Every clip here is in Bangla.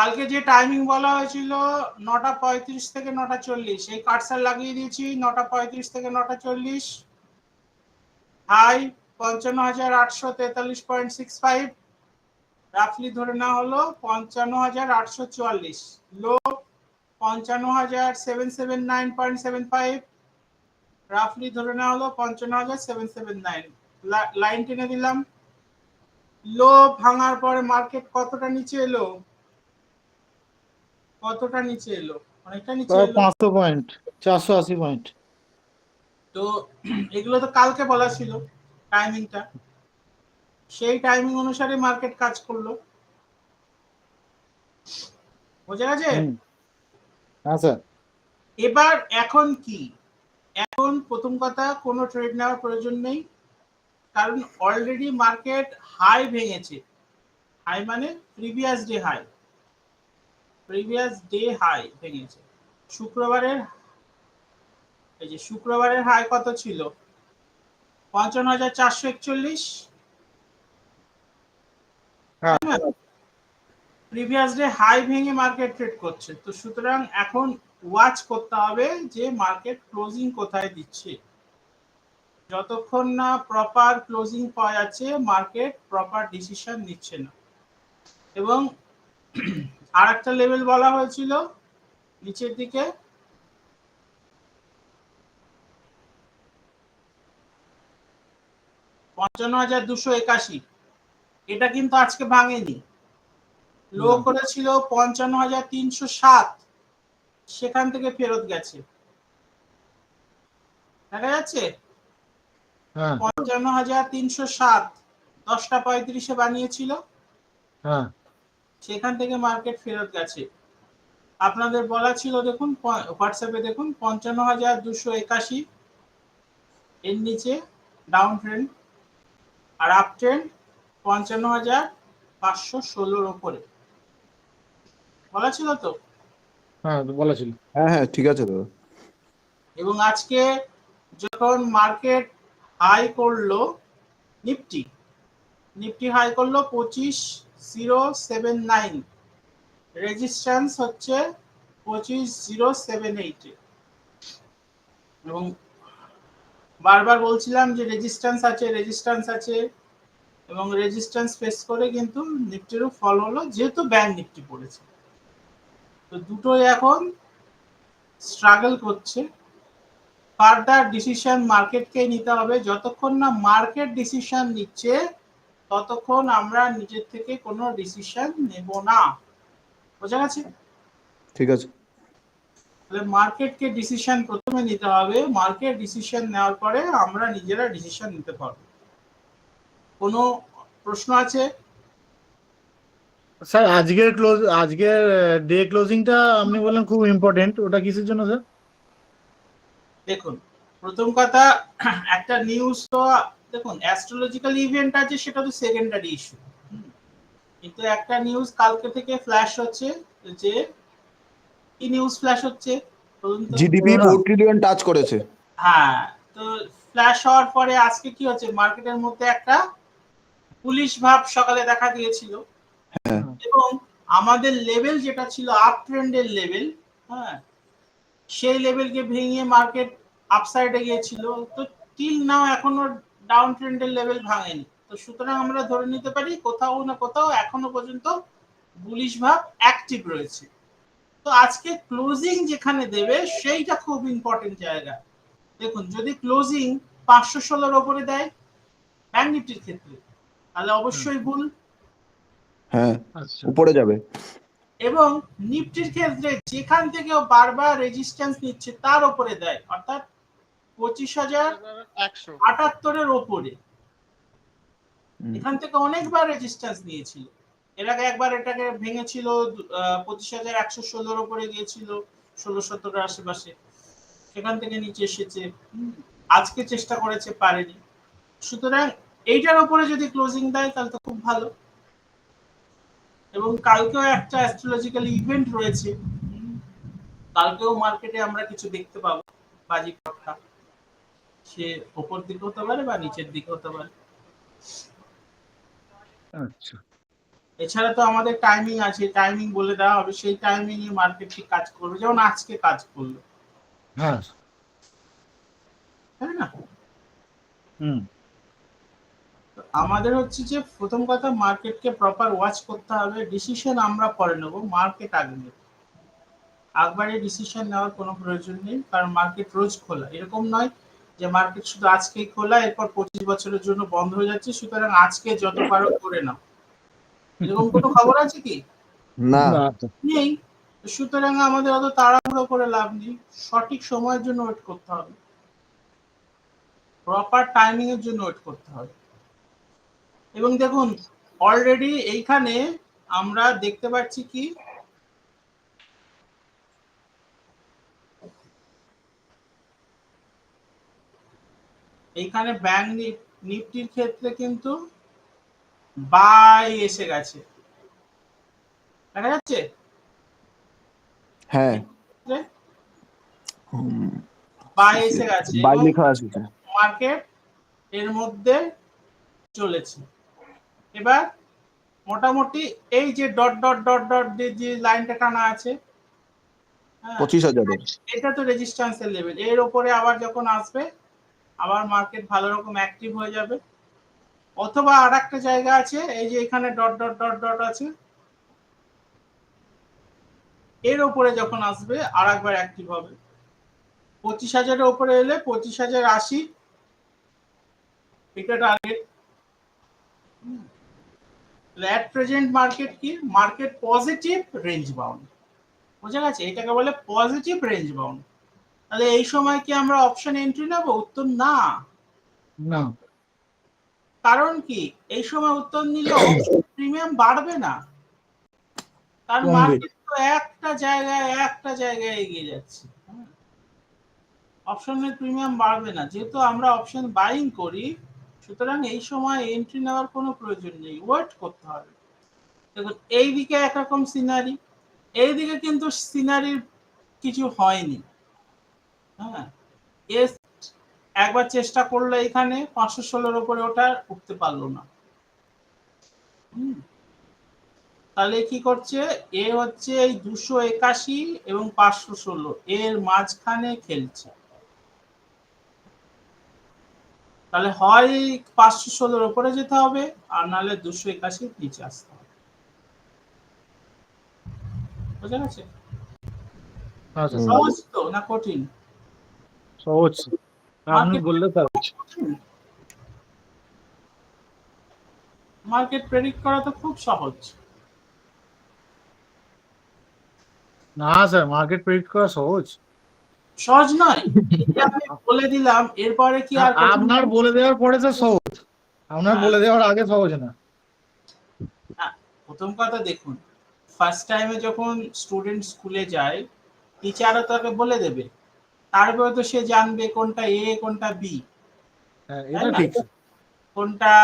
কালকে যে টাইমিং বলা হয়েছিল, নটা পঁয়ত্রিশ থেকে নটা চল্লিশ। এই কার্সার লাগিয়ে দিয়েছি, নটা পঁয়ত্রিশ থেকে নটা চল্লিশ। হাই পঞ্চান্ন হাজার আটশো তেতাল্লিশ পয়েন্ট সিক্স ফাইভ রাফলি ধরে নেওয়া হলো, পঞ্চান্ন হাজার আটশো চুয়াল্লিশ। লো পঞ্চান্ন হাজার seven seven nine point seven five রাফলি ধরে নেওয়া হলো, পঞ্চান্ন হাজার সেভেন সেভেন নাইন লাইন টেনে দিলাম। লো ভাঙার পরে মার্কেট কতটা নিচে এলো? কতটা নিচে এলো? অনেকটা নিচে এলো? পাঁচশো পয়েন্ট চারশো আশি পয়েন্ট। তো এগুলো তো কালকে বলা ছিল টাইমিংটা সেই টাইমিং অনুসারে মার্কেট কাজ করল। বোঝা গেছে। হ্যাঁ স্যার। এবার এখন কি? এখন প্রথম কথা কোনো ট্রেড নেওয়ার প্রয়োজন নেই কারণ অলরেডি মার্কেট হাই ভেঙেছে। হাই মানে previous day high previous day high ভেঙেছে। শুক্রবারের এই যে শুক্রবারের হাই কত ছিল? পঞ্চান্ন হাজার চারশো একচল্লিশ। প্রিভিয়াস ডে হাই ভেঙে মার্কেট ট্রেড করছে। তো সুতরাং এখন ওয়াচ করতে হবে যে মার্কেট ক্লোজিং কোথায় দিচ্ছে। যতক্ষণ না প্রপার ক্লোজিং পাওয়া যাচ্ছে মার্কেট প্রপার ডিসিশন নিচ্ছে না। এবং আর একটা লেভেল বলা হয়েছিল নিচের দিকে। পঞ্চান্ন হাজার দুশো একাশি। এটা কিন্তু আজকে ভাঙেনি। লো করেছিল পঞ্চান্ন হাজার তিনশো সাত। সেখান থেকে ফেরত গেছে। দেখা যাচ্ছে? হ্যাঁ। পঞ্চান্ন হাজার তিনশো সাত। দশটা পঁয়ত্রিশে বানিয়েছিল। হ্যাঁ। সেখান থেকে মার্কেট ফেরত গেছে। আপনাদের বলা ছিল দেখুন হোয়াটসঅ্যাপে দেখুন পঞ্চান্ন হাজার দুশো একাশি। এর নিচে ডাউন ট্রেন্ড আর আপ ট্রেন্ড পঞ্চান্ন হাজার পাঁচশো ষোলোর ওপরে বলা ছিল তো? হ্যাঁ বলা ছিল। হ্যাঁ হ্যাঁ ঠিক আছে দাদা। এবং আজকে যখন মার্কেট হাই করল নিফটি নিফটি হাই করল পঁচিশ জিরো সেভেন নাইন। রেজিস্ট্যান্স হচ্ছে পঁচিশ জিরো সেভেন এইটে এবং বারবার বলছিলাম যে রেজিস্ট্যান্স আছে রেজিস্ট্যান্স আছে। এবং রেজিস্ট্যান্স ফেস করে কিন্তু নিফটিরও ফল হলো, যেহেতু ব্যাংক নিফটি পড়েছে। তো দুটোই এখন স্ট্রাগল করছে। ফার্দার ডিসিশন মার্কেটকে নিতে হবে? যতক্ষণ না মার্কেট ডিসিশন নিচ্ছে ততক্ষণ আমরা নিজের থেকে কোনো ডিসিশন নেব না। বোঝা গেছে? ঠিক আছে। তাহলে মার্কেটকে ডিসিশন প্রথমে নিতে হবে। মার্কেট ডিসিশন নেওয়ার পরে আমরা নিজেরা ডিসিশন নিতে পারব। কোনো প্রশ্ন আছে? স্যার আজকের ক্লোজ আজকের ডে ক্লোজিংটা আপনি বললেন খুব ইম্পর্টেন্ট ওটা কিসের জন্য স্যার? দেখুন প্রথম কথা একটা নিউজ তো দেখুন অ্যাস্ট্রোলজিক্যাল ইভেন্ট আছে সেটা তো সেকেন্ডারি ইস্যু কিন্তু একটা নিউজ কালকে থেকে ফ্ল্যাশ হচ্ছে যে কি নিউজ ফ্ল্যাশ হচ্ছে? জিডিপি না। ফোর ট্রিলিয়ন টাচ করেছে। হ্যাঁ তো ফ্ল্যাশ হওয়ার পরে আজকে কি হচ্ছে? মার্কেটের মধ্যে একটা পুলিশ ভাব সকালে দেখা দিয়েছিল। হ্যাঁ। এবং আমাদের লেভেল যেটা ছিল আপ ট্রেন্ডের লেভেল হ্যাঁ সেই লেভেলকে ভেঙে মার্কেট আপসাইডে গিয়েছিল। তো টিল নাও এখনও ডাউন ট্রেন্ডের লেভেল ভাঙেনি। তো সুতরাং আমরা ধরে নিতে পারি কোথাও না কোথাও এখনও পর্যন্ত বুলিশ ভাব অ্যাক্টিভ রয়েছে। তো আজকে ক্লোজিং যেখানে দেবে সেইটা খুব ইম্পর্টেন্ট জায়গা। দেখুন যদি ক্লোজিং পাঁচশো ষোলোর ওপরে দেয় ব্যাংক নিফটির ক্ষেত্রে তাহলে অবশ্যই ভুল হ্যাঁ আচ্ছা। উপরে যাবে। এবং নিফটির ক্ষেত্রে যেখান থেকে বারবার রেজিস্ট্যান্স নিচ্ছে তার ওপরে দেয়। অর্থাৎ পঁচিশ হাজার আটাত্তরের ওপরে। এখান থেকে অনেকবার রেজিস্ট্যান্স নিয়েছিল। এর আগে একবার এটাকে ভেঙেছিল পঁচিশ হাজার একশো ষোলোর ওপরে গিয়েছিল ষোলো সতেরোর আশেপাশে। সেখান থেকে নিচে এসেছে। আজকে চেষ্টা করেছে পারেনি। সুতরাং এইটার উপরে যদি ক্লোজিং দেয় তাহলে তো খুব ভালো। এবং কালকেও একটা অ্যাস্ট্রোলজিক্যাল ইভেন্ট রয়েছে। কালকেও মার্কেটে আমরা কিছু দেখতে পাবো বাজি পটকা সে ওপর দিকে হতে পারে বা নিচের দিকে হতে পারে। আচ্ছা। এছাড়া তো আমাদের টাইমিং আছে টাইমিং বলে দেওয়া হবে সেই টাইমিং এ মার্কেটটি কাজ করবে যেমন আজকে কাজ করল। হ্যাঁ। তাই না? হুম। আমাদের হচ্ছে যে প্রথম কথা মার্কেটকে প্রপার ওয়াচ করতে হবে ডিসিশন আমরা পরে নেব মার্কেট আগে নেবে। একবারে ডিসিশন নেওয়ার কোনো প্রয়োজন নেই কারণ মার্কেট রোজ খোলা এরকম নয় যে মার্কেট শুধু আজকেই খোলা এরপর পঁচিশ বছরের জন্য বন্ধ হয়ে যাচ্ছে সুতরাং আজকে যত পারো করে নাও। এরকম কোনো খবর আছে কি? না। নেই। সুতরাং আমাদের অত তাড়াহুড়ো করে লাভ নেই। সঠিক সময়ের জন্য ওয়েট করতে হবে। প্রপার টাইমিং এর জন্য ওয়েট করতে হবে। এবং দেখুন অলরেডি এইখানে আমরা দেখতে পাচ্ছি কি? এইখানে ব্যাংক নিফটির ক্ষেত্রে কিন্তু বাই এসে গেছে। দেখা যাচ্ছে? হ্যাঁ। বাই এসে গেছে বাই লেখা আছে মার্কেট এর মধ্যে চলেছে। এবার মোটামুটি এই যে ডট ডট ডট ডট যে লাইনটা টানা আছে হ্যাঁ, পঁচিশ হাজারের। এটা তো রেজিস্ট্যান্সের লেভেল এর উপরে আবার যখন আসবে আবার মার্কেট ভালো রকম অ্যাক্টিভ হয়ে যাবে। অথবা আর একটা জায়গা আছে, এই যে এখানে ডট ডট ডট ডট আছে। এর উপরে যখন আসবে আর একবার অ্যাক্টিভ হবে। পঁচিশ হাজারের উপরে এলে পঁচিশ হাজার আশি। এটা টার্গেট অ্যাট প্রেজেন্ট মার্কেট কি? মার্কেট পজিটিভ রেঞ্জ বাউন্ড বোঝা গেছে? এটাকে বলে পজিটিভ রেঞ্জ বাউন্ড তাহলে এই সময় কি আমরা অপশন এন্ট্রি নেব? উত্তর না। না। কারণ কি? এই সময় উত্তর নিলে প্রিমিয়াম বাড়বে না। কমবে। মার্কেট তো একটা জায়গায় একটা জায়গায় এগিয়ে যাচ্ছে। অপশনের প্রিমিয়াম বাড়বে না। যেহেতু আমরা অপশন বাইং করি সুতরাং এই সময় এন্ট্রি নেওয়ার কোনো প্রয়োজন নেই। ওয়েট করতে হবে। দেখুন এইদিকে একরকম সিনারি এইদিকে কিন্তু সিনারির কিছু হয়নি। হ্যাঁ একবার চেষ্টা করল এখানে পাঁচশো ষোলোর উপরে ওটা উঠতে পারল না। তাহলে কি করছে? এ হচ্ছে এই দুশো একাশি এবং পাঁচশো ষোলো। এর মাঝখানে খেলছে। তাহলে হয় পাঁচশো ষোলোর উপরে যেতে হবে আর নাহলে দুশো একাশির নিচে আসতে হবে। বোঝা গেছে? আচ্ছা। সহজ তো না কঠিন? সহজ আপনি বললে সহজ মার্কেট প্রেডিক্ট করা তো খুব সহজ। না স্যার মার্কেট প্রেডিক্ট করা সহজ। সহজ নয়। বলে দিলাম এরপরে কি আর আপনার বলে দেওয়ার পরে স্যার সহজ। আপনার বলে দেওয়ার আগে সহজ না। প্রথম কথা দেখুন ফার্স্ট টাইমে যখন স্টুডেন্ট স্কুলে যায় টিচারও তাকে বলে দেবে। তারপরে তো সে জানবে কোনটা এ কোনটা বি হ্যাঁ কোনটা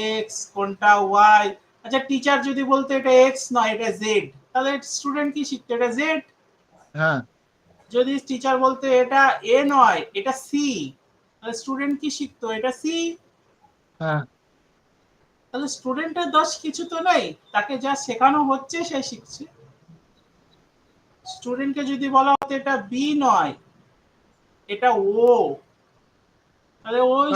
এক্স কোনটা ওয়াই আচ্ছা টিচার যদি বলতো এটা এক্স নয় এটা জেড তাহলে স্টুডেন্ট কি শিখতো? এটা জেড হ্যাঁ। যদি টিচার বলতো এটা এ নয় এটা সি তাহলে স্টুডেন্ট কি শিখতো? এটা সি হ্যাঁ। তাহলে স্টুডেন্টের দোষ কিছু তো নেই তাকে যা শেখানো হচ্ছে সে শিখছে। স্টুডেন্টকে যদি বলা হতো এটা বি নয় এটা ও। তাহলে ওই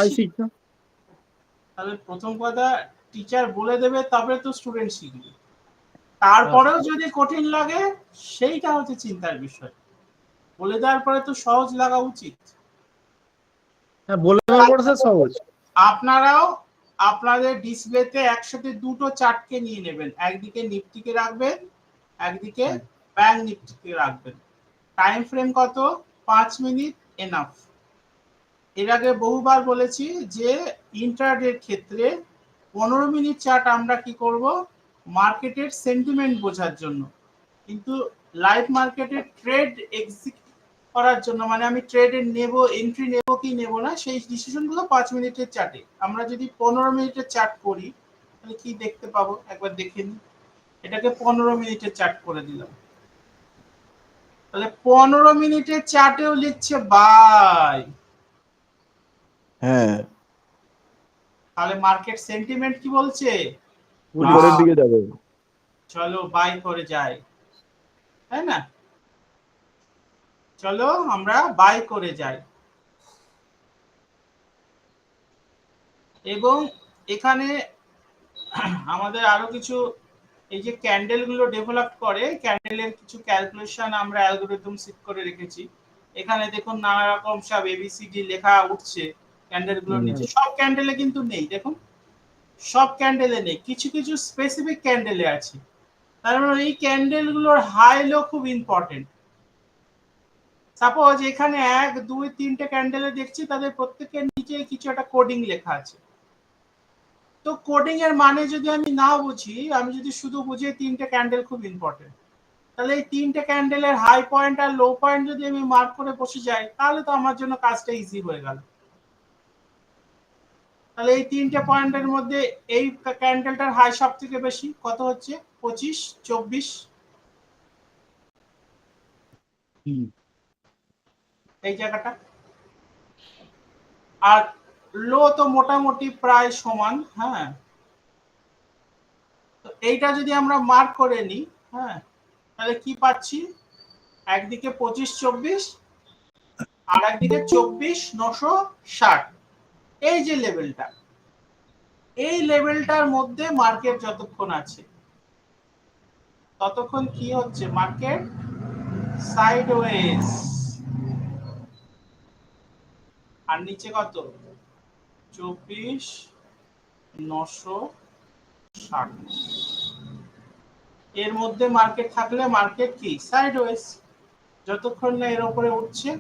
তাহলে প্রথম কথা টিচার বলে দেবে তবে তো স্টুডেন্ট শিখবে। তারপরেও যদি কঠিন লাগে সেইটা হচ্ছে চিন্তার বিষয়। বলে দেওয়ার পরে তো সহজ লাগা উচিত। হ্যাঁ বলে দেওয়ার পরে সহজ। আপনারাও আপনাদের ডিসপ্লেতে একসাথে দুটো চার্টকে নিয়ে নেবেন। একদিকে নিফটিকে রাখবেন একদিকে। ব্যাংক নিফটিকে রাখবেন। টাইম ফ্রেম কত? পাঁচ মিনিট। এনাফ এর আগে বহুবার বলেছি যে ইন্টারডের ক্ষেত্রে পনেরো মিনিট চার্ট আমরা কি করব? মার্কেটের সেন্টিমেন্ট বোঝার জন্য। কিন্তু লাইভ মার্কেটের ট্রেড এক্সিট করার জন্য মানে আমি ট্রেডে নেব এন্ট্রি নেব কি নেব না, সেই ডিসিশনগুলো পাঁচ মিনিটের চার্টে আমরা যদি পনেরো মিনিটের চার্ট করি, তাহলে কি দেখতে পাবো? একবার দেখে নিই। এটাকে পনেরো মিনিটের চার্ট করে দিলাম। তাহলে পনেরো মিনিটের চার্টেও লিখছে বাই। হ্যাঁ। তাহলে মার্কেট সেন্টিমেন্ট কি বলছে? উপরের দিকে যাবে। চলো বাই করে যাই। তাই না? চলো আমরা বাই করে যাই। এবং এখানে আমাদের আরও কিছু এই যে ক্যান্ডেলগুলো ডেভেলপ করে ক্যান্ডেলের কিছু ক্যালকুলেশন আমরা অ্যালগোরিদম সেট করে রেখেছি। এখানে দেখুন নানা রকম সব এবিসিডি লেখা উঠছে ক্যান্ডেলগুলোর নিচে। সব ক্যান্ডেলে কিন্তু নেই দেখুন। সব ক্যান্ডেলে নেই কিছু কিছু স্পেসিফিক ক্যান্ডেলে আছে। তার মানে এই ক্যান্ডেলগুলোর হাই লো খুব ইম্পর্টেন্ট সাপোজ এখানে এক দুই তিনটে ক্যান্ডেলে দেখছি তাদের প্রত্যেকের নিচে কিছু একটা কোডিং লেখা আছে। তো কোডিং এর মানে যদি আমি না বুঝি আমি যদি শুধু বুঝি তিনটে ক্যান্ডেল খুব ইম্পর্টেন্ট তাহলে এই তিনটে ক্যান্ডেলের হাই পয়েন্ট আর লো পয়েন্ট যদি আমি মার্ক করে বসে যাই তাহলে তো আমার জন্য কাজটা ইজি হয়ে গেল। তাহলে এই তিনটে পয়েন্টের মধ্যে এই ক্যান্ডেলটার হাই সব থেকে বেশি কত হচ্ছে? পঁচিশ চব্বিশ। এই জায়গাটা। আর লো তো মোটামুটি প্রায় সমান হ্যাঁ। এইটা যদি আমরা মার্ক করে নিই হ্যাঁ তাহলে কি পাচ্ছি? একদিকে পঁচিশ চব্বিশ, আর একদিকে চব্বিশ নশো ষাট। এই যে লেভেলটা এই লেভেলটার মধ্যে মার্কেট যতক্ষণ আছে, ততক্ষণ কি হচ্ছে? মার্কেট সাইডওয়েজ আর নিচে কত? চব্বিশ নশো ষাট। এর মধ্যে মার্কেট থাকলে মার্কেট কি? সাইডওয়েজ যতক্ষণ না এর উপরে উঠছে।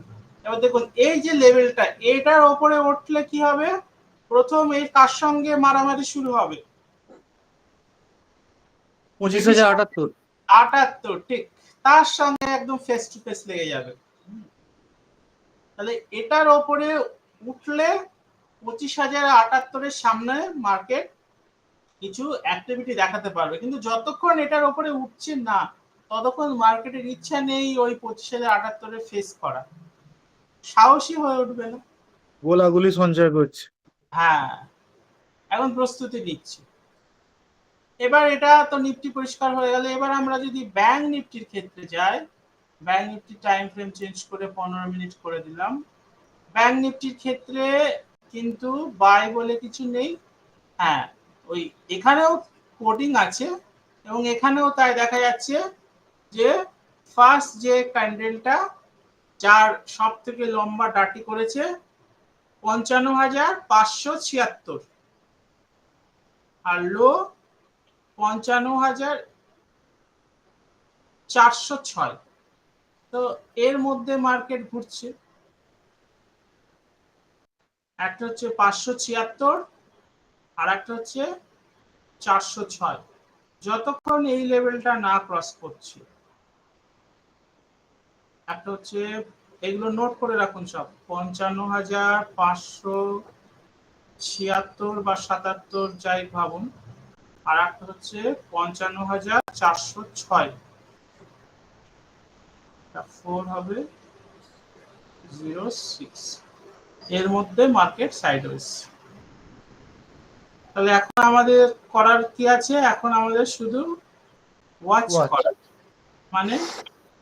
এবার দেখুন এই যে লেভেলটা এটার উপরে উঠলে কি হবে? প্রথম এই কার সঙ্গে মারামারি শুরু হবে? পঁচিশ হাজার আটাত্তর। আটাত্তর ঠিক। তার সঙ্গে একদম ফেস টু ফেস লেগে যাবে। তাহলে এটার ওপরে উঠলে পঁচিশ হাজার আটাত্তরের সামনে মার্কেট কিছু অ্যাক্টিভিটি দেখাতে পারবে। কিন্তু যতক্ষণ এটার ওপরে উঠছে না ততক্ষণ মার্কেটের ইচ্ছা নেই ওই পঁচিশ হাজার আটাত্তরে ফেস করা সাহসী হয়ে উঠবে না। গোলাগুলি সঞ্চয় করছে। হ্যাঁ এখন প্রস্তুতি নিচ্ছি। এবার এটা তো নিফটি পরিষ্কার হয়ে গেল। এবার আমরা যদি ব্যাংক নিফটির ক্ষেত্রে যাই bank Nifty time frame change করে পনেরো মিনিট করে দিলাম। ব্যাংক নিফটির ক্ষেত্রে কিন্তু বাই বলে কিছু নেই। হ্যাঁ ওই এখানেও কোডিং আছে এবং এখানেও তাই দেখা যাচ্ছে যে ফার্স্ট যে ক্যান্ডেলটা যার সব থেকে লম্বা ডাটি করেছে পঞ্চান্ন হাজার পাঁচশো ছিয়াত্তর। আর লো পঞ্চান্ন হাজার চারশো ছয়। তো এর মধ্যে মার্কেট ঘুরছে। একটা হচ্ছে পাঁচশো ছিয়াত্তর, আর একটা হচ্ছে চারশো ছয়। যতক্ষণ এই লেভেলটা না ক্রস করছে, একটা হচ্ছে এগুলো নোট করে রাখুন সব, পঞ্চান্ন হাজার পাঁচশো ছিয়াত্তর বা সাতাত্তর যাই ভাবুন, আর একটা হচ্ছে পঞ্চান্ন হাজার চারশো ছয়। ফোর হবে জিরো সিক্স এর মধ্যে মার্কেট সাইডওয়েজ তাহলে এখন আমাদের করার কি আছে? এখন আমাদের শুধু ওয়াচ. করা। মানে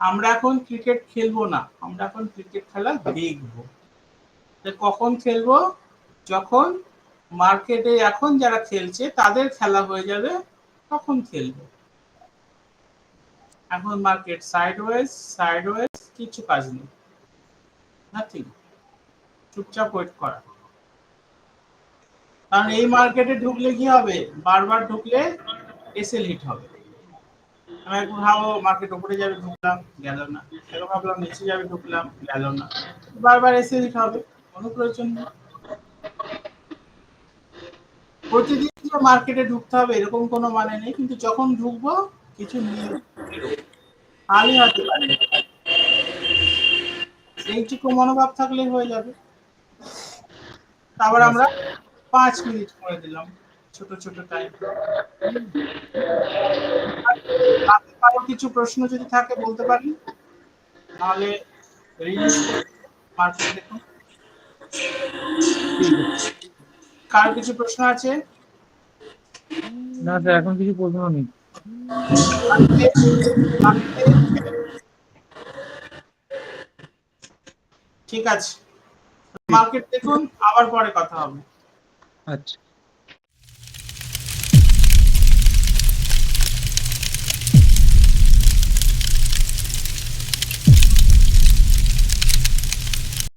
আমরা এখন ক্রিকেট খেলব না। আমরা এখন ক্রিকেট খেলা দেখব। তো কখন খেলব? যখন মার্কেটে এখন যারা খেলছে তাদের খেলা হয়ে যাবে তখন খেলব। এখন মার্কেট সাইডওয়েজ সাইডওয়েজ কিছু কাজ নেই। নাথিং চুপচাপ ওয়েট করা। কারণ এই মার্কেটে ঢুকলে কি হবে? বারবার ঢুকলে এসএল হিট হবে। আমি একবার ভাবো মার্কেট উপরে যাবে, ঢুকলাম, গেল না। একবার ভাবলাম, নিচে যাবে, ঢুকলাম, গেল না। বারবার এসে দিতে হবে, কোনো প্রয়োজন নেই। প্রতিদিন মার্কেটে ঢুকতে হবে, এরকম কোনো মানে নেই। কিন্তু যখন ঢুকবো, কিছু নিয়ে আমি হতে পারি এইটুকু মনোভাব থাকলে হয়ে যাবে। তারপর আমরা পাঁচ মিনিট করে দিলাম ছোট ছোট টাইম কারও কিছু প্রশ্ন যদি থাকে বলতে পারেন নাহলে রিলিজ মার্কেট দেখুন। কার কিছু প্রশ্ন আছে? না স্যার এখন কিছু প্রশ্ন নেই। ঠিক আছে। মার্কেট দেখুন আবার পরে কথা হবে। আচ্ছা।